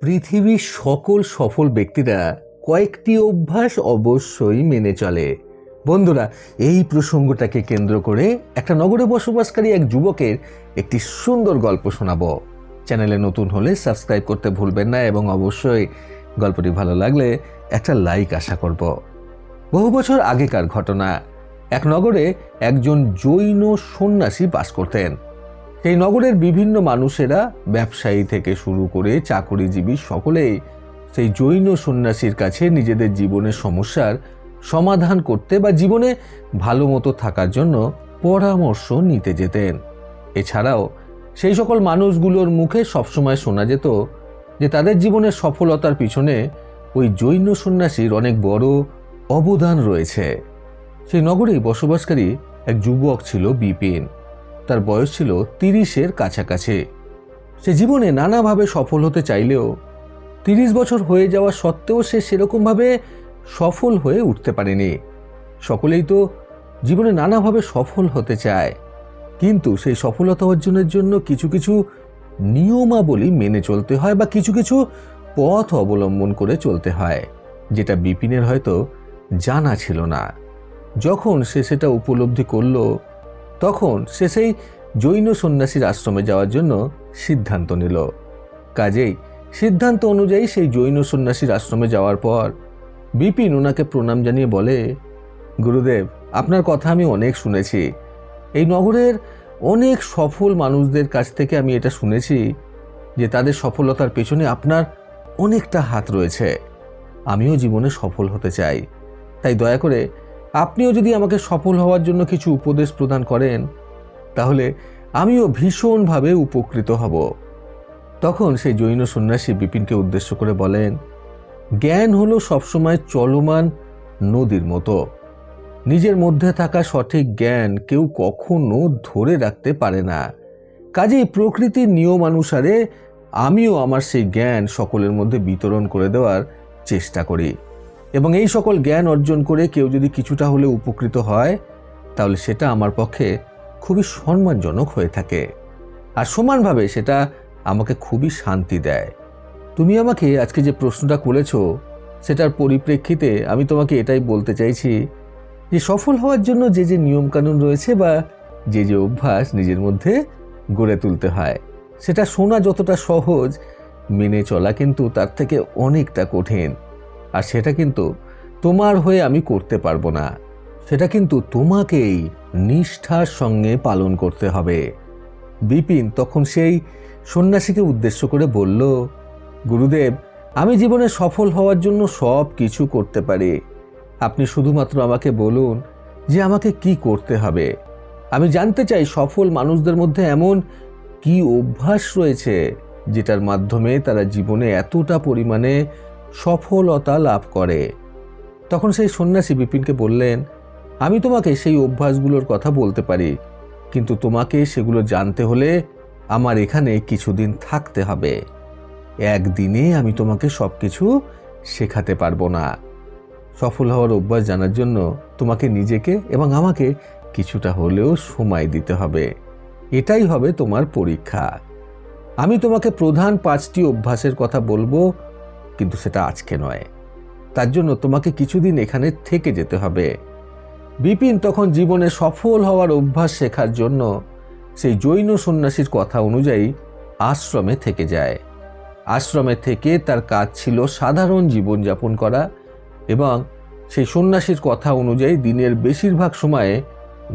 পৃথিবীর সকল সফল ব্যক্তিরা কয়েকটি অভ্যাস অবশ্যই মেনে চলে। বন্ধুরা, এই প্রসঙ্গটাকে কেন্দ্র করে একটা নগরে বসবাসকারী এক যুবকের একটি সুন্দর গল্প শোনাবো। চ্যানেলে নতুন হলে সাবস্ক্রাইব করতে ভুলবেন না এবং অবশ্যই গল্পটি ভালো লাগলে একটা লাইক আশা করব। বহু বছর আগেকার ঘটনা। এক নগরে একজন জৈন সন্ন্যাসী বাস করতেন। সেই নগরের বিভিন্ন মানুষেরা ব্যবসায়ী থেকে শুরু করে চাকরিজীবী সকলেই সেই জৈন সন্ন্যাসীর কাছে নিজেদের জীবনের সমস্যার সমাধান করতে বা জীবনে ভালো মতো থাকার জন্য পরামর্শ নিতে যেতেন। এছাড়াও সেই সকল মানুষগুলোর মুখে সবসময় শোনা যেত যে তাদের জীবনের সফলতার পিছনে ওই জৈন সন্ন্যাসীর অনেক বড় অবদান রয়েছে। সেই নগরেই বসবাসকারী এক যুবক ছিল বিপিন। তার বয়স ছিল তিরিশের কাছাকাছি। সে জীবনে নানাভাবে সফল হতে চাইলেও তিরিশ বছর হয়ে যাওয়া সত্ত্বেও সে সেরকমভাবে সফল হয়ে উঠতে পারেনি। সকলেই তো জীবনে নানাভাবে সফল হতে চায়। কিন্তু সেই সফলতা অর্জনের জন্য কিছু কিছু নিয়মাবলী মেনে চলতে হয় বা কিছু কিছু পথ অবলম্বন করে চলতে হয়, যেটা বিপিনের হয়তো জানা ছিল না। যখন সে সেটা উপলব্ধি করল তখন সে সেই জৈন সন্ন্যাসীর আশ্রমে যাওয়ার জন্য সিদ্ধান্ত নিল। কাজেই সিদ্ধান্ত অনুযায়ী সেই জৈন সন্ন্যাসীর আশ্রমে যাওয়ার পর বিপিন ওনাকে প্রণাম জানিয়ে বলে, গুরুদেব, আপনার কথা আমি অনেক শুনেছি। এই নগরের অনেক সফল মানুষদের কাছ থেকে আমি এটা শুনেছি যে তাদের সফলতার পেছনে আপনার অনেকটা হাত রয়েছে। আমিও জীবনে সফল হতে চাই। তাই দয়া করে আপনিও যদি আমাকে সফল হওয়ার জন্য কিছু উপদেশ প্রদান করেন, তাহলে আমিও ভীষণভাবে উপকৃত হব। তখন সেই জৈন সন্ন্যাসী বিপিনকে উদ্দেশ্য করে বলেন, জ্ঞান হলো সবসময় চলমান নদীর মতো। নিজের মধ্যে থাকা সঠিক জ্ঞান কেউ কখনো ধরে রাখতে পারে না। কাজেই প্রকৃতির নিয়মানুসারে আমিও আমার সেই জ্ঞান সকলের মধ্যে বিতরণ করে দেওয়ার চেষ্টা করি। এবং এই সকল জ্ঞান অর্জন করে কেউ যদি কিছুটা হলে উপকৃত হয়, তাহলে সেটা আমার পক্ষে খুবই সম্মানজনক হয়ে থাকে। আর সমানভাবে সেটা আমাকে খুবই শান্তি দেয়। তুমি আমাকে আজকে যে প্রশ্নটা করেছ, সেটার পরিপ্রেক্ষিতে আমি তোমাকে এটাই বলতে চাইছি যে সফল হওয়ার জন্য যে যে নিয়মকানুন রয়েছে বা যে যে অভ্যাস নিজের মধ্যে গড়ে তুলতে হয়, সেটা শোনা যতটা সহজ, মেনে চলা কিন্তু তার থেকে অনেকটা কঠিন। আর সেটা কিন্তু তোমার হয়ে আমি করতে পারব না। সেটা কিন্তু তোমাকেই নিষ্ঠার সঙ্গে পালন করতে হবে। বিপিন তখন সেই সন্ন্যাসীকে উদ্দেশ্য করে বলল, গুরুদেব, আমি জীবনে সফল হওয়ার জন্য সব কিছু করতে পারি। আপনি শুধুমাত্র আমাকে বলুন যে আমাকে কি করতে হবে। আমি জানতে চাই সফল মানুষদের মধ্যে এমন কি অভ্যাস রয়েছে যেটার মাধ্যমে তারা জীবনে এতটা পরিমাণে সফলতা লাভ করে। তখন সেই সন্ন্যাসী বিপিনকে বললেন, আমি তোমাকে সেই অভ্যাসগুলোর কথা বলতে পারি, কিন্তু তোমাকে সেগুলো জানতে হলে আমার এখানে কিছুদিন থাকতে হবে। একদিনে আমি তোমাকে সব কিছু শেখাতে পারব না। সফল হওয়ার অভ্যাস জানার জন্য তোমাকে নিজেকে এবং আমাকে কিছুটা হলেও সময় দিতে হবে। এটাই হবে তোমার পরীক্ষা। আমি তোমাকে প্রধান পাঁচটি অভ্যাসের কথা বলব কিন্তু সেটা আজকে নয়। তার জন্য তোমাকে কিছুদিন এখানে থেকে যেতে হবে। বিপিন তখন জীবনে সফল হওয়ার অভ্যাস শেখার জন্য সেই জৈন সন্ন্যাসীর কথা অনুযায়ী আশ্রমে থেকে যায়। আশ্রমে থেকে তার কাজ ছিল সাধারণ জীবনযাপন করা এবং সেই সন্ন্যাসীর কথা অনুযায়ী দিনের বেশিরভাগ সময়ে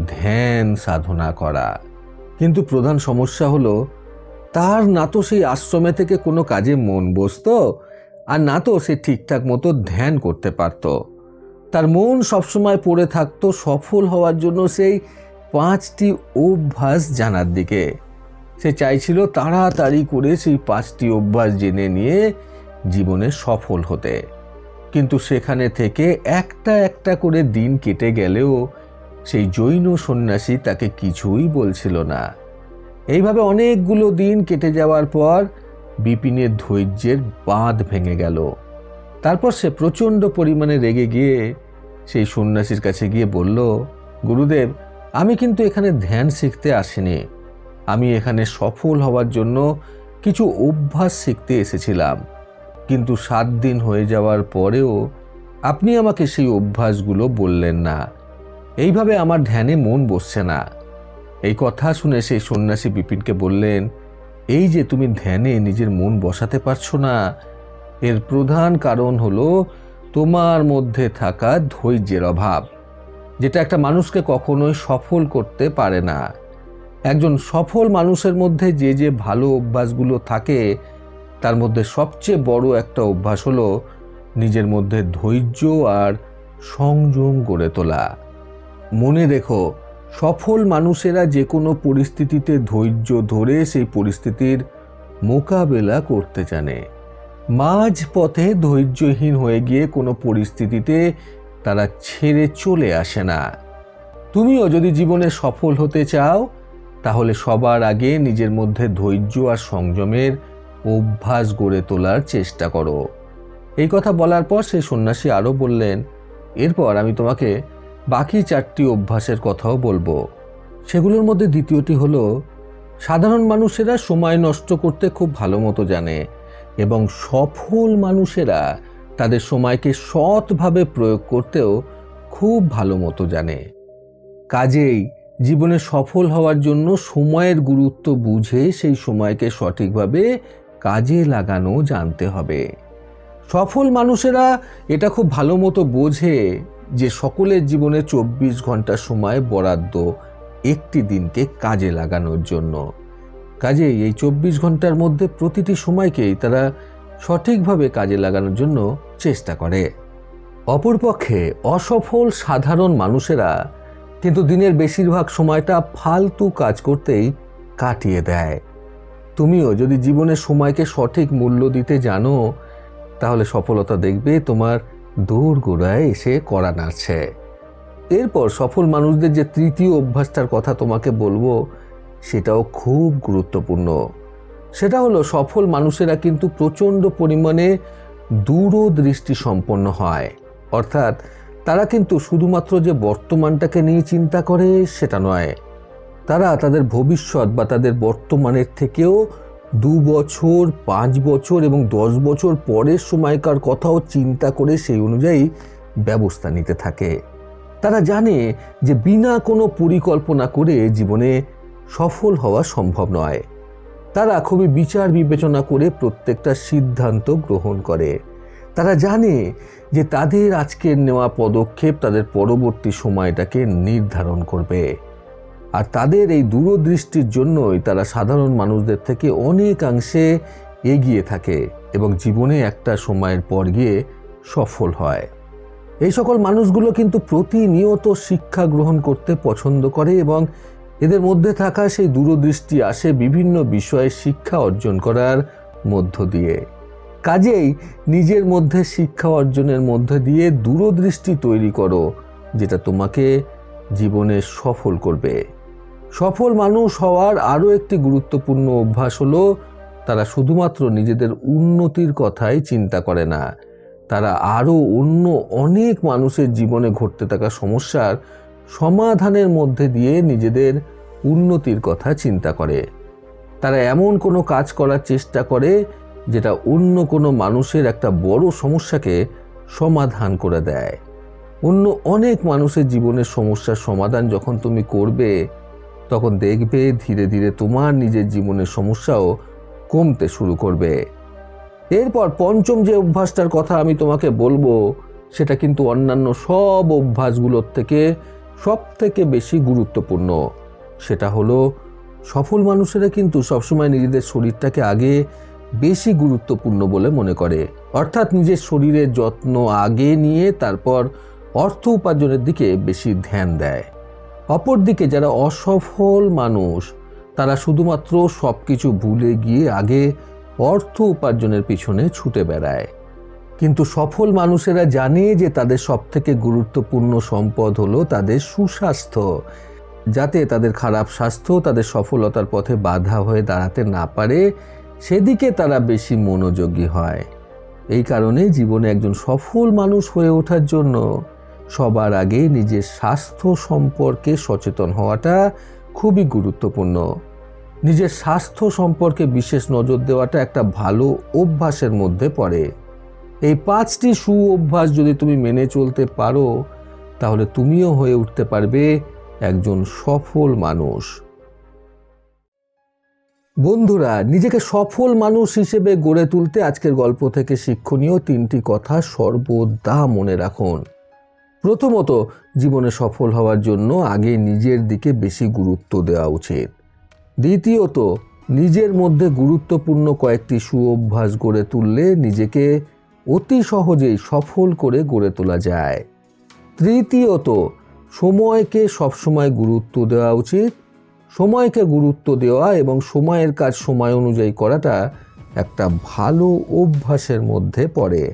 ধ্যান সাধনা করা। কিন্তু প্রধান সমস্যা হলো, তার না তো সেই আশ্রমে থেকে কোনো কাজে মন বসতো? আর না তো সে ঠিকঠাক মতো ধ্যান করতে পারত। তার মন সবসময় পড়ে থাকতো সফল হওয়ার জন্য সেই পাঁচটি অভ্যাস জানার দিকে। সে চাইছিল তাড়াতাড়ি করে সেই পাঁচটি অভ্যাস জেনে নিয়ে জীবনে সফল হতে। কিন্তু সেখানে থেকে একটা একটা করে দিন কেটে গেলেও সেই জৈন সন্ন্যাসী তাকে কিছুই বলছিল না। এইভাবে অনেকগুলো দিন কেটে যাওয়ার পর বিপিনের ধৈর্যের বাঁধ ভেঙে গেল। তারপর সে প্রচণ্ড পরিমাণে রেগে গিয়ে সেই সন্ন্যাসীর কাছে গিয়ে বলল, গুরুদেব, আমি কিন্তু এখানে ধ্যান শিখতে আসিনি। আমি এখানে সফল হওয়ার জন্য কিছু অভ্যাস শিখতে এসেছিলাম। কিন্তু সাত দিন হয়ে যাওয়ার পরেও আপনি আমাকে সেই অভ্যাসগুলো বললেন না। এইভাবে আমার ধ্যানে মন বসছে না। এই কথা শুনে সেই সন্ন্যাসী বিপিনকে বললেন এই যে তুমি ধ্যানে নিজের মন বসাতে পারছ না, এর প্রধান কারণ হলো তোমার মধ্যে থাকা ধৈর্যের অভাব, যেটা একটা মানুষকে কখনোই সফল করতে পারে না। একজন সফল মানুষের মধ্যে যে যে ভালো অভ্যাসগুলো থাকে, তার মধ্যে সবচেয়ে বড় একটা অভ্যাস হলো নিজের মধ্যে ধৈর্য আর সংযম গড়ে তোলা। মনে রেখো সফল মানুষেরা যে কোনো পরিস্থিতিতে ধৈর্য ধরে সেই পরিস্থিতির মোকাবেলা করতে জানে। মাঝ পথে ধৈর্যহীন হয়ে গিয়ে কোনো পরিস্থিতিতে তারা ছেড়ে চলে আসে না। তুমিও যদি জীবনে সফল হতে চাও, তাহলে সবার আগে নিজের মধ্যে ধৈর্য আর সংযমের অভ্যাস গড়ে তোলার চেষ্টা করো। এই কথা বলার পর সেই সন্ন্যাসী আরও বললেন, এরপর আমি তোমাকে বাকি চারটি অভ্যাসের কথাও বলব। সেগুলোর মধ্যে দ্বিতীয়টি হলো, সাধারণ মানুষেরা সময় নষ্ট করতে খুব ভালো মতো জানে এবং সফল মানুষেরা তাদের সময়কে সৎভাবে প্রয়োগ করতেও খুব ভালো মতো জানে। কাজেই জীবনে সফল হওয়ার জন্য সময়ের গুরুত্ব বুঝে সেই সময়কে সঠিকভাবে কাজে লাগানো জানতে হবে। সফল মানুষেরা এটা খুব ভালো মতো বোঝে যে সকলের জীবনে চব্বিশ ঘণ্টা সময় বরাদ্দ একটি দিনকে কাজে লাগানোর জন্য। কাজেই এই চব্বিশ ঘণ্টার মধ্যে প্রতিটি সময়কেই তারা সঠিকভাবে কাজে লাগানোর জন্য চেষ্টা করে। অপরপক্ষে অসফল সাধারণ মানুষেরা কিন্তু দিনের বেশিরভাগ সময়টা ফালতু কাজ করতেই কাটিয়ে দেয়। তুমিও যদি জীবনের সময়কে সঠিক মূল্য দিতে জানো, তাহলে সফলতা দেখবে তোমার দৌড় গোড়ায় এসে করা নাড়ছে। এরপর সফল মানুষদের যে তৃতীয় অভ্যাসটার কথা তোমাকে বলব, সেটাও খুব গুরুত্বপূর্ণ। সেটা হলো সফল মানুষেরা কিন্তু প্রচণ্ড পরিমাণে দূরদৃষ্টি সম্পন্ন হয়। অর্থাৎ তারা কিন্তু শুধুমাত্র যে বর্তমানটাকে নিয়ে চিন্তা করে সেটা নয়। তারা তাদের ভবিষ্যৎ বা তাদের বর্তমানের থেকেও দু বছর, পাঁচ বছর এবং দশ বছর পরের সময়কার কথাও চিন্তা করে সেই অনুযায়ী ব্যবস্থা নিতে থাকে। তারা জানে যে বিনা কোনো পরিকল্পনা করে জীবনে সফল হওয়া সম্ভব নয়। তারা খুবই বিচার বিবেচনা করে প্রত্যেকটা সিদ্ধান্ত গ্রহণ করে। তারা জানে যে তাদের আজকের নেওয়া পদক্ষেপ তাদের পরবর্তী সময়টাকে নির্ধারণ করবে। আর তাদের এই দূরদৃষ্টির জন্যই তারা সাধারণ মানুষদের থেকে অনেকাংশে এগিয়ে থাকে এবং জীবনে একটা সময়ের পর গিয়ে সফল হয়। এই সকল মানুষগুলো কিন্তু প্রতিনিয়ত শিক্ষা গ্রহণ করতে পছন্দ করে এবং এদের মধ্যে থাকা সেই দূরদৃষ্টি আসে বিভিন্ন বিষয়ে শিক্ষা অর্জন করার মধ্য দিয়ে। কাজেই নিজের মধ্যে শিক্ষা অর্জনের মধ্যে দিয়ে দূরদৃষ্টি তৈরি করো, যেটা তোমাকে জীবনে সফল করবে। সফল মানুষ হওয়ার আরও একটি গুরুত্বপূর্ণ অভ্যাস হলো, তারা শুধুমাত্র নিজেদের উন্নতির কথাই চিন্তা করে না। তারা আরও অন্য অনেক মানুষের জীবনে ঘটতে থাকা সমস্যার সমাধানের মধ্যে দিয়ে নিজেদের উন্নতির কথা চিন্তা করে। তারা এমন কোনো কাজ করার চেষ্টা করে, যেটা অন্য কোনো মানুষের একটা বড় সমস্যাকে সমাধান করে দেয়। অন্য অনেক মানুষের জীবনের সমস্যার সমাধান যখন তুমি করবে তখন দেখবে ধীরে ধীরে তোমার নিজের জীবনের সমস্যাও কমতে শুরু করবে। এরপর পঞ্চম যে অভ্যাসটার কথা আমি তোমাকে বলব, সেটা কিন্তু অন্যান্য সব অভ্যাসগুলোর থেকে সব থেকে বেশি গুরুত্বপূর্ণ। সেটা হলো, সফল মানুষেরা কিন্তু সবসময় নিজেদের শরীরটাকে আগে বেশি গুরুত্বপূর্ণ বলে মনে করে। অর্থাৎ নিজের শরীরের যত্ন আগে নিয়ে তারপর অর্থ উপার্জনের দিকে বেশি ধ্যান দেয়। অপরদিকে যারা অসফল মানুষ, তারা শুধুমাত্র সব কিছু ভুলে গিয়ে আগে অর্থ উপার্জনের পিছনে ছুটে বেড়ায়। কিন্তু সফল মানুষেরা জানে যে তাদের সবথেকে গুরুত্বপূর্ণ সম্পদ হলো তাদের সুস্বাস্থ্য, যাতে তাদের খারাপ স্বাস্থ্য তাদের সফলতার পথে বাধা হয়ে দাঁড়াতে না পারে, সেদিকে তারা বেশি মনোযোগী হয়। এই কারণে জীবনে একজন সফল মানুষ হয়ে ওঠার জন্য সবার আগে নিজের স্বাস্থ্য সম্পর্কে সচেতন হওয়াটা খুবই গুরুত্বপূর্ণ। নিজের স্বাস্থ্য সম্পর্কে বিশেষ নজর দেওয়াটা একটা ভালো অভ্যাসের মধ্যে পড়ে। এই পাঁচটি সু অভ্যাস যদি তুমি মেনে চলতে পারো, তাহলে তুমিও হয়ে উঠতে পারবে একজন সফল মানুষ। বন্ধুরা, নিজেকে সফল মানুষ হিসেবে গড়ে তুলতে আজকের গল্প থেকে শিক্ষণীয় তিনটি কথা সর্বদা মনে রাখুন। প্রথমত জীবনে সফল হওয়ার জন্য আগে নিজের দিকে বেশি গুরুত্ব দেওয়া উচিত। দ্বিতীয়ত, নিজের মধ্যে গুরুত্বপূর্ণ কয়েকটি সুঅভ্যাস গড়ে তুললে নিজেকে অতি সহজেই সফল করে গড়ে তোলা যায়। তৃতীয়ত, সময়কে সবসময় গুরুত্ব দেওয়া উচিত। সময়কে গুরুত্ব দেওয়া এবং সময়ের কাজ সময় অনুযায়ী করাটা একটা ভালো অভ্যাসের মধ্যে পড়ে।